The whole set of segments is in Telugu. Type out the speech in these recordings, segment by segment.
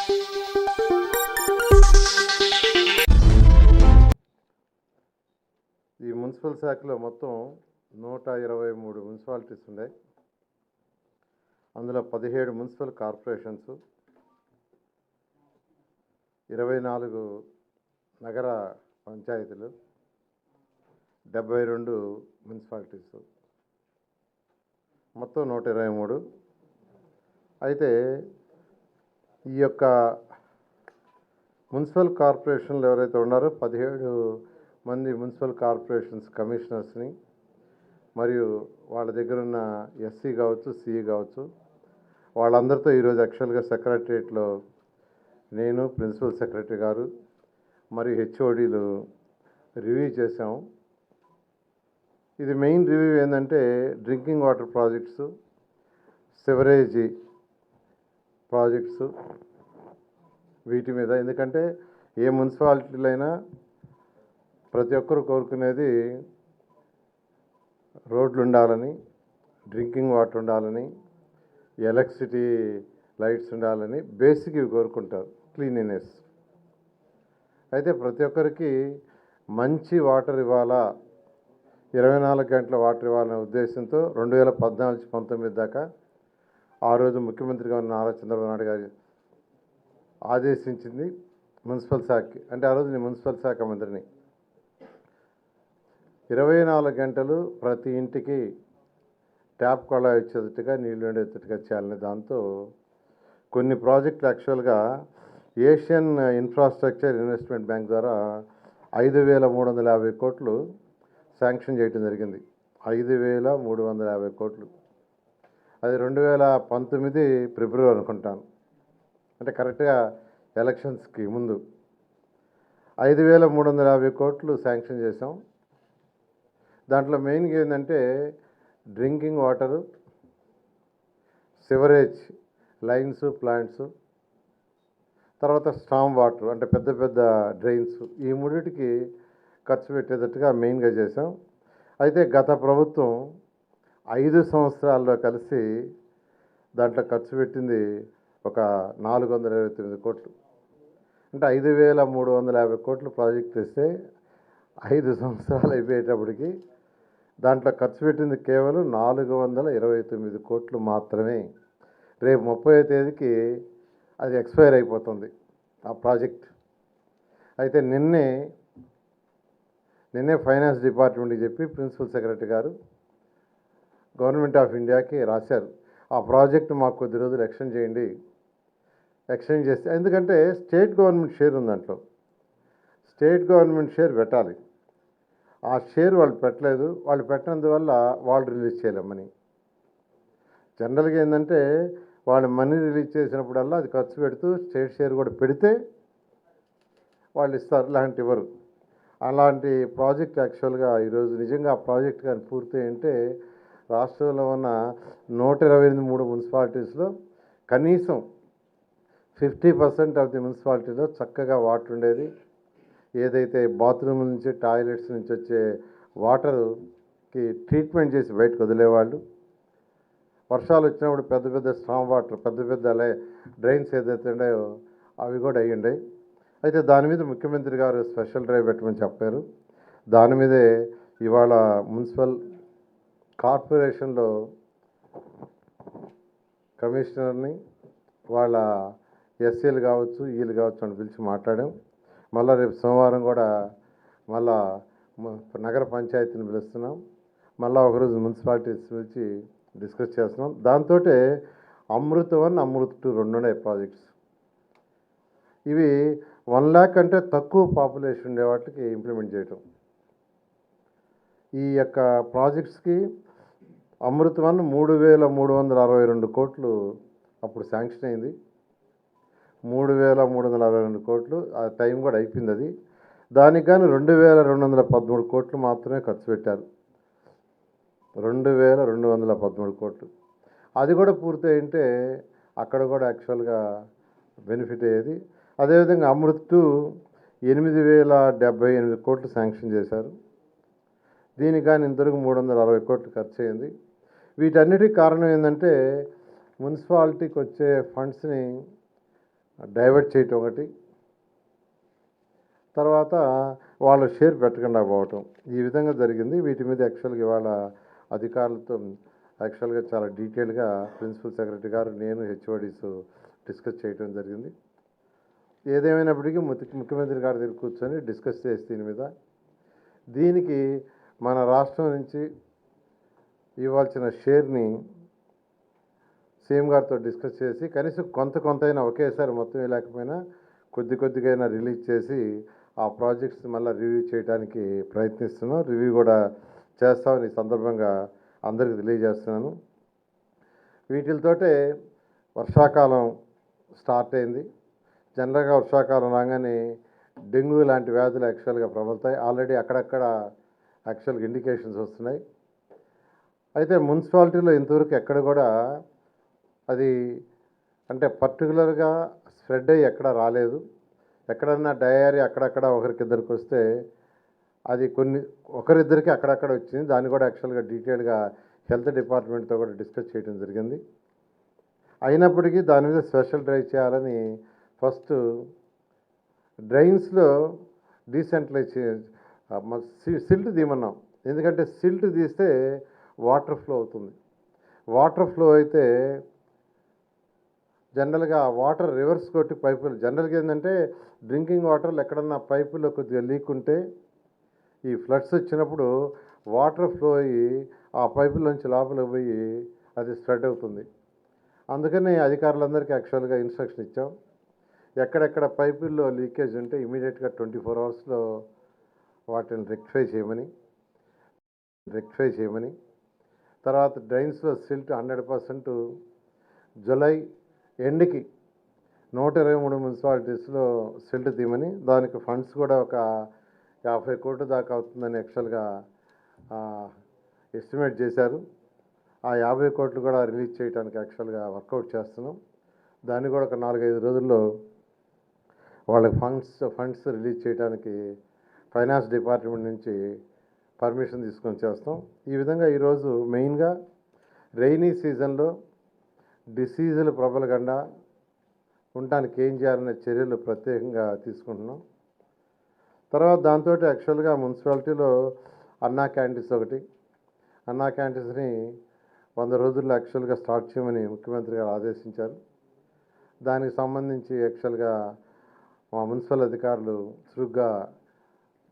ఈ మున్సిపల్ శాఖలో మొత్తం నూట ఇరవై మూడు మున్సిపాలిటీస్ ఉన్నాయి. అందులో పదిహేడు మున్సిపల్ కార్పొరేషన్స్ ఇరవై నాలుగు నగర పంచాయతీలు డెబ్బై రెండు మున్సిపాలిటీస్. మొత్తం నూట ఇరవై మూడు. అయితే ఈ యొక్క మున్సిపల్ కార్పొరేషన్లు ఎవరైతే ఉన్నారో పదిహేడు మంది మున్సిపల్ కార్పొరేషన్స్ కమిషనర్స్ని మరియు వాళ్ళ దగ్గర ఉన్న ఎస్సీ కావచ్చు సిఈ కావచ్చు వాళ్ళందరితో ఈరోజు యాక్చువల్గా సెక్రటరియట్లో నేను ప్రిన్సిపల్ సెక్రటరీ గారు మరియు హెచ్ఓడీలు రివ్యూ చేశాము. ఇది మెయిన్ రివ్యూ ఏంటంటే drinking water projects sewerage projects వీటి మీద. ఎందుకంటే ఏ మున్సిపాలిటీలైనా ప్రతి ఒక్కరు కోరుకునేది రోడ్లు ఉండాలని డ్రింకింగ్ వాటర్ ఉండాలని ఎలక్ట్రిసిటీ లైట్స్ ఉండాలని బేసిక్ ఇవి కోరుకుంటారు క్లీనినెస్. అయితే ప్రతి ఒక్కరికి మంచి వాటర్ ఇవ్వాలా? ఇరవై నాలుగు గంటల వాటర్ ఇవ్వాలనే ఉద్దేశంతో రెండు వేల పద్నాలుగు నుంచి పంతొమ్మిది దాకా ఆ రోజు ముఖ్యమంత్రిగా ఉన్న నారా చంద్రబాబు నాయుడు గారి ఆదేశించింది మున్సిపల్ శాఖకి. అంటే ఆ రోజు నేను మున్సిపల్ శాఖ మంత్రిని. ఇరవై నాలుగు గంటలు ప్రతి ఇంటికి ట్యాప్ కొళాయి వచ్చేటట్టుగా నీళ్ళు ఉండేటట్టుగా చేయాలని దాంతో కొన్ని ప్రాజెక్టులు యాక్చువల్గా ఏషియన్ ఇన్ఫ్రాస్ట్రక్చర్ ఇన్వెస్ట్మెంట్ బ్యాంక్ ద్వారా ఐదు వేల మూడు వందల యాభై కోట్లు శాంక్షన్ చేయడం జరిగింది. ఐదు వేల మూడు వందల యాభై కోట్లు. అది రెండు వేల పంతొమ్మిది ఫిబ్రవరి అనుకుంటాను. అంటే కరెక్ట్గా ఎలక్షన్స్కి ముందు ఐదు వేల మూడు వందల యాభై కోట్లు శాంక్షన్ చేసాం దాంట్లో మెయిన్గా ఏంటంటే drinking water sewerage lines plants తర్వాత స్టామ్ వాటర్ అంటే పెద్ద పెద్ద డ్రైన్స్ ఈ మూడింటికి ఖర్చు పెట్టేటట్టుగా మెయిన్గా చేసాం అయితే గత ప్రభుత్వం ఐదు సంవత్సరాల్లో కలిసి దాంట్లో ఖర్చు పెట్టింది ఒక నాలుగు వందల ఇరవై తొమ్మిది కోట్లు. అంటే ఐదు వేల మూడు వందల యాభై కోట్లు ప్రాజెక్ట్ ఇస్తే ఐదు సంవత్సరాలు అయిపోయేటప్పటికి దాంట్లో ఖర్చు పెట్టింది కేవలం నాలుగు వందల ఇరవై తొమ్మిది కోట్లు మాత్రమే. రేపు ముప్పై తేదీకి అది ఎక్స్పైర్ అయిపోతుంది ఆ ప్రాజెక్ట్. అయితే నిన్నే నిన్నే ఫైనాన్స్ డిపార్ట్మెంట్కి చెప్పి ప్రిన్సిపల్ సెక్రటరీ గారు గవర్నమెంట్ ఆఫ్ ఇండియాకి రాశారు. ఆ ప్రాజెక్ట్ మాకు కొద్ది రోజులు ఎక్స్టెండ్ చేయండి ఎక్స్టెండ్ చేస్తే ఎందుకంటే స్టేట్ గవర్నమెంట్ షేర్ ఉంది దాంట్లో. స్టేట్ గవర్నమెంట్ షేర్ పెట్టాలి. ఆ షేర్ వాళ్ళు పెట్టలేదు. వాళ్ళు పెట్టినందువల్ల వాళ్ళు రిలీజ్ చేయలేం మనీ. జనరల్గా ఏంటంటే వాళ్ళు మనీ రిలీజ్ చేసినప్పుడల్లా అది ఖర్చు పెడుతూ స్టేట్ షేర్ కూడా పెడితే వాళ్ళు ఇస్తారు లాంటి ఇవ్వరు. అలాంటి ప్రాజెక్ట్ యాక్చువల్గా ఈరోజు నిజంగా ఆ ప్రాజెక్ట్ కానీ పూర్తి అంటే రాష్ట్రంలో ఉన్న నూట ఇరవై ఎనిమిది మూడు మున్సిపాలిటీస్లో కనీసం ఫిఫ్టీ పర్సెంట్ ఆఫ్ ది మున్సిపాలిటీలో చక్కగా వాటర్ ఉండేది. ఏదైతే బాత్రూమ్ నుంచి టాయిలెట్స్ నుంచి వచ్చే వాటర్కి ట్రీట్మెంట్ చేసి బయటకు వదిలేవాళ్ళు. వర్షాలు వచ్చినప్పుడు పెద్ద పెద్ద స్ట్రాంగ్ వాటర్ పెద్ద పెద్ద డ్రైన్స్ ఏదైతే ఉన్నాయో అవి కూడా అయ్యిండాయి అయితే దాని మీద ముఖ్యమంత్రి గారు స్పెషల్ డ్రైవ్ పెట్టమని చెప్పారు. దాని మీదే ఇవాళ మున్సిపల్ కార్పొరేషన్లో కమిషనర్ని వాళ్ళ ఎస్సీలు కావచ్చు వీళ్ళు కావచ్చు అని పిలిచి మాట్లాడాం. మళ్ళీ రేపు సోమవారం కూడా మళ్ళా నగర పంచాయతీని పిలుస్తున్నాం. మళ్ళీ ఒకరోజు మున్సిపాలిటీస్ పిలిచి డిస్కస్ చేస్తున్నాం. దాంతో అమృత్ వన్ అమృత్ టూ రెండు ఉన్నాయి ప్రాజెక్ట్స్. ఇవి వన్ ల్యాక్ అంటే తక్కువ పాపులేషన్ ఉండే వాటికి ఇంప్లిమెంట్ చేయటం. ఈ యొక్క ప్రాజెక్ట్స్కి అమృత్ వన్ మూడు వేల మూడు వందల అరవై రెండు కోట్లు అప్పుడు శాంక్షన్ అయింది. మూడు వేల మూడు వందల అరవై రెండు కోట్లు ఆ టైం కూడా అయిపోయింది అది. దానికి కానీ రెండు వేల రెండు వందల పదమూడు కోట్లు మాత్రమే ఖర్చు పెట్టారు. రెండు వేల రెండు వందల పదమూడు కోట్లు. అది కూడా పూర్తి అయింటే అక్కడ కూడా యాక్చువల్గా బెనిఫిట్ అయ్యేది. అదేవిధంగా అమృత్ టూ ఎనిమిది వేల డెబ్బై ఎనిమిది కోట్లు శాంక్షన్ చేశారు. దీనికి కానీ ఇంతవరకు మూడు వందల అరవై కోట్లు ఖర్చు అయింది. వీటన్నిటికి కారణం ఏంటంటే మున్సిపాలిటీకి వచ్చే ఫండ్స్ని డైవర్ట్ చేయటం ఒకటి. తర్వాత వాళ్ళు షేర్ పెట్టకుండా పోవటం. ఈ విధంగా జరిగింది. వీటి మీద యాక్చువల్గా ఇవాళ అధికారులతో యాక్చువల్గా చాలా డీటెయిల్గా ప్రిన్సిపల్ సెక్రటరీ గారు నేను హెచ్ఓడీస్ డిస్కస్ చేయడం జరిగింది. ఏదేమైనప్పటికీ ముఖ్య- ముఖ్యమంత్రి గారి దగ్గర కూర్చొని డిస్కస్ చేసి దీని మీద. దీనికి మన రాష్ట్రం నుంచి ఇవ్వాల్సిన షేర్ని సీఎం గారితో డిస్కస్ చేసి కనీసం కొంత కొంతైనా ఒకేసారి మొత్తం లేకపోయినా కొద్ది కొద్దిగైనా రిలీజ్ చేసి ఆ ప్రాజెక్ట్స్ మళ్ళీ రివ్యూ చేయడానికి ప్రయత్నిస్తున్నాం. రివ్యూ కూడా చేస్తామని ఈ సందర్భంగా అందరికీ తెలియజేస్తున్నాను. వీటితోటే వర్షాకాలం స్టార్ట్ అయింది. జనరల్గా వర్షాకాలం రాగానే డెంగ్యూ లాంటి వ్యాధులు యాక్చువల్గా ప్రబలుతాయి. ఆల్రెడీ అక్కడక్కడ యాక్చువల్గా ఇండికేషన్స్ వస్తున్నాయి. అయితే మున్సిపాలిటీలో ఇంతవరకు ఎక్కడ కూడా అది అంటే పర్టికులర్గా స్ప్రెడ్ అయ్యి ఎక్కడ రాలేదు. ఎక్కడన్నా డయారీ అక్కడక్కడ ఒకరికిద్దరికి వస్తే అది కొన్ని ఒకరిద్దరికి అక్కడక్కడ వచ్చింది. దాన్ని కూడా యాక్చువల్గా డీటెయిల్గా హెల్త్ డిపార్ట్మెంట్తో కూడా డిస్కస్ చేయడం జరిగింది. అయినప్పటికీ దాని మీద స్పెషల్ డ్రైవ్ చేయాలని ఫస్ట్ డ్రైన్స్లో డీసెంట్రలైజ్ సిల్ట్ తీయమన్నాం. ఎందుకంటే సిల్ట్ తీస్తే వాటర్ ఫ్లో అవుతుంది. వాటర్ ఫ్లో అయితే జనరల్గా వాటర్ రివర్స్ కొట్టి పైపులు జనరల్గా ఏంటంటే డ్రింకింగ్ వాటర్లు ఎక్కడన్నా పైపులో కొద్దిగా లీక్ ఉంటే ఈ ఫ్లడ్స్ వచ్చినప్పుడు వాటర్ ఫ్లో అయ్యి ఆ పైపులోంచి లోపలికి పోయి అది స్ప్రెడ్ అవుతుంది. అందుకనే అధికారులందరికీ యాక్చువల్గా ఇన్స్ట్రక్షన్ ఇచ్చాం. ఎక్కడెక్కడ పైపుల్లో లీకేజ్ ఉంటే ఇమీడియట్గా ట్వంటీ ఫోర్ అవర్స్లో వాటిని రెక్టిఫై చేయమని రెక్టిఫై చేయమని తర్వాత డ్రైన్స్లో సిల్ట్ హండ్రెడ్ పర్సెంట్ జులై ఎండ్కి నూట ఇరవై మూడు మున్సిపాలిటీస్లో సిల్ట్ తీయమని దానికి ఫండ్స్ కూడా ఒక యాభై కోట్ల దాకా అవుతుందని యాక్చువల్గా ఎస్టిమేట్ చేశారు. ఆ యాభై కోట్లు కూడా రిలీజ్ చేయడానికి యాక్చువల్గా వర్కౌట్ చేస్తున్నాం. దాన్ని కూడా ఒక నాలుగైదు రోజుల్లో వాళ్ళకి ఫండ్స్ ఫండ్స్ రిలీజ్ చేయడానికి ఫైనాన్స్ డిపార్ట్మెంట్ నుంచి పర్మిషన్ తీసుకొని చేస్తాం. ఈ విధంగా ఈరోజు మెయిన్గా రైనీ సీజన్లో డిసీజులు ప్రబలకుండా ఉండటానికి ఏం చేయాలనే చర్యలు ప్రత్యేకంగా తీసుకుంటున్నాం. తర్వాత దాంతో యాక్చువల్గా మున్సిపాలిటీలో అన్నా క్యాంటీన్స్ ఒకటి. అన్నా క్యాంటీన్స్ని వంద రోజుల్లో యాక్చువల్గా స్టార్ట్ చేయమని ముఖ్యమంత్రి గారు ఆదేశించారు. దానికి సంబంధించి యాక్చువల్గా మా మున్సిపల్ అధికారులు చురుగ్గా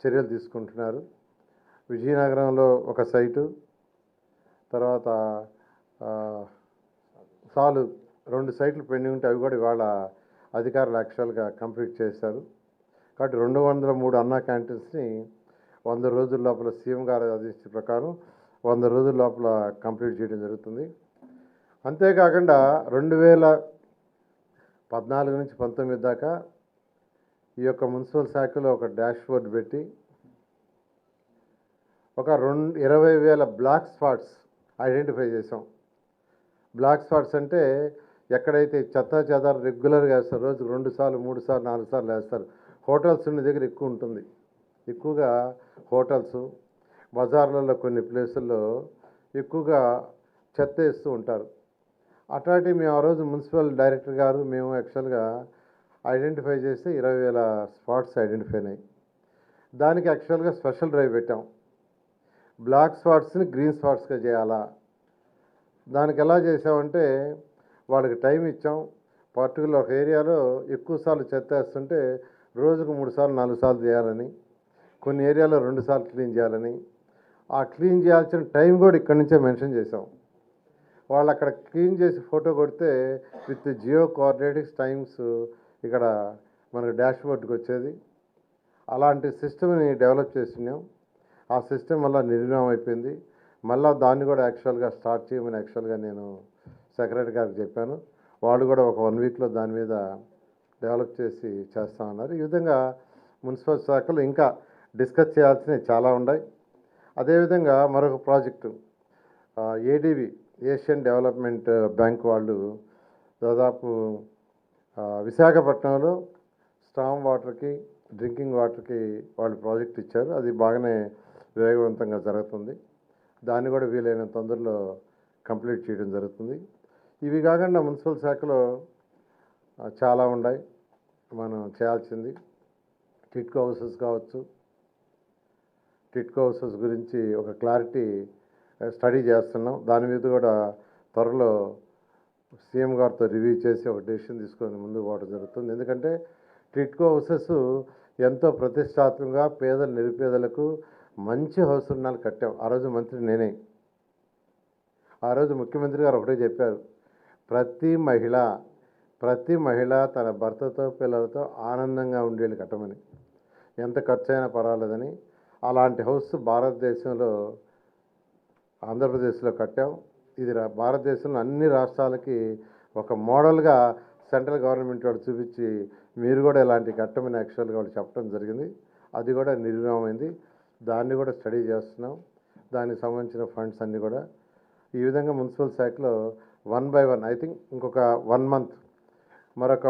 చర్యలు తీసుకుంటున్నారు. విజయనగరంలో ఒక సైటు తర్వాత సాలు రెండు సైట్లు పెండింగ్ ఉంటే అవి కూడా ఇవాళ అధికారులు యాక్చువల్గా కంప్లీట్ చేశారు. కాబట్టి రెండు వందల మూడు అన్నా క్యాంటీన్స్ని వంద రోజుల లోపల సీఎం గారు ఆదేశించిన ప్రకారం వంద రోజుల లోపల కంప్లీట్ చేయడం జరుగుతుంది. అంతేకాకుండా రెండు వేల పద్నాలుగు నుంచి పంతొమ్మిది దాకా ఈ యొక్క మున్సిపల్ శాఖలో ఒక డాష్ బోర్డు పెట్టి ఒక రెండు ఇరవై వేల బ్లాక్ స్పాట్స్ ఐడెంటిఫై చేసాం బ్లాక్ స్పాట్స్ అంటే ఎక్కడైతే చెత్త చెదారు రెగ్యులర్గా వేస్తారు రోజుకు రెండు సార్లు మూడు సార్లు నాలుగు సార్లు వేస్తారు. హోటల్స్ ఉన్న దగ్గర ఎక్కువ ఉంటుంది. ఎక్కువగా హోటల్స్ బజార్లలో కొన్ని ప్లేసుల్లో ఎక్కువగా చెత్త వేస్తూ ఉంటారు. అట్లాంటి మేము ఆ రోజు మున్సిపల్ డైరెక్టర్ గారు మేము యాక్చువల్గా ఐడెంటిఫై చేస్తే ఇరవై వేల స్పాట్స్ ఐడెంటిఫై అయినాయి. దానికి యాక్చువల్గా స్పెషల్ డ్రైవ్ పెట్టాం. బ్లాక్ స్పాట్స్ని గ్రీన్ స్పాట్స్గా చేయాలా? దానికి ఎలా చేసామంటే వాళ్ళకి టైం ఇచ్చాం. పర్టికులర్ ఒక ఏరియాలో ఎక్కువ సార్లు చెత్త వేస్తుంటే రోజుకు మూడు సార్లు నాలుగు సార్లు చేయాలని కొన్ని ఏరియాలో రెండు సార్లు క్లీన్ చేయాలని. ఆ క్లీన్ చేయాల్సిన టైం కూడా ఇక్కడి నుంచే మెన్షన్ చేసాం వాళ్ళు అక్కడ క్లీన్ చేసి ఫోటో కొడితే విత్ జియో కోఆర్డినేటిక్స్ టైమ్స్ ఇక్కడ మనకు డాష్ బోర్డ్కి వచ్చేది. అలాంటి సిస్టమ్ని డెవలప్ చేస్తున్నాం. ఆ సిస్టమ్ వల్ల నిర్వీర్యం అయిపోయింది. మళ్ళీ దాన్ని కూడా యాక్చువల్గా స్టార్ట్ చేయమని యాక్చువల్గా నేను సెక్రటరీ గారికి చెప్పాను. వాళ్ళు కూడా ఒక వన్ వీక్లో దాని మీద డెవలప్ చేసి చేస్తామన్నారు ఈ విధంగా మున్సిపల్ శాఖలు ఇంకా డిస్కస్ చేయాల్సినవి చాలా ఉన్నాయి. అదేవిధంగా మరొక project ADB Asian development bank వాళ్ళు దాదాపు విశాఖపట్నంలో స్టామ్ వాటర్కి డ్రింకింగ్ వాటర్కి వాళ్ళు ప్రాజెక్ట్ ఇచ్చారు. అది బాగానే వేగవంతంగా జరుగుతుంది. దాన్ని కూడా వీలైన తొందరలో కంప్లీట్ చేయడం జరుగుతుంది. ఇవి కాకుండా మున్సిపల్ శాఖలో చాలా ఉన్నాయి. మనం చేయాల్సింది టిట్కో హౌసెస్ కావచ్చు. టిట్కో హౌసెస్ గురించి ఒక క్లారిటీ స్టడీ చేస్తున్నాం. దాని మీద కూడా త్వరలో సీఎం గారితో రివ్యూ చేసి ఒక డెసిషన్ తీసుకొని ముందుకు పోవడం జరుగుతుంది. ఎందుకంటే టిట్కో హౌసెస్ ఎంతో ప్రతిష్టాత్మకంగా పేదలు నిరుపేదలకు మంచి హౌస్ రుణాలు కట్టాం. ఆ రోజు మంత్రి నేనే. ఆ రోజు ముఖ్యమంత్రి గారు ఒకటే చెప్పారు. ప్రతి మహిళ ప్రతి మహిళ తన భర్తతో పిల్లలతో ఆనందంగా ఉండేళ్ళు కట్టమని. ఎంత ఖర్చు అయినా పర్వాలేదని అలాంటి హౌస్ భారతదేశంలో ఆంధ్రప్రదేశ్లో కట్టాం. ఇది భారతదేశంలో అన్ని రాష్ట్రాలకి ఒక మోడల్గా సెంట్రల్ గవర్నమెంట్ వాడు చూపించి మీరు కూడా ఇలాంటి కట్టమని యాక్చువల్గా వాళ్ళు చెప్పడం జరిగింది. అది కూడా నిర్ణయమైంది దాన్ని కూడా స్టడీ చేస్తున్నాం. దానికి సంబంధించిన ఫండ్స్ అన్నీ కూడా. ఈ విధంగా మున్సిపల్ శాఖలో one by one I think ఇంకొక వన్ మంత్ మరొక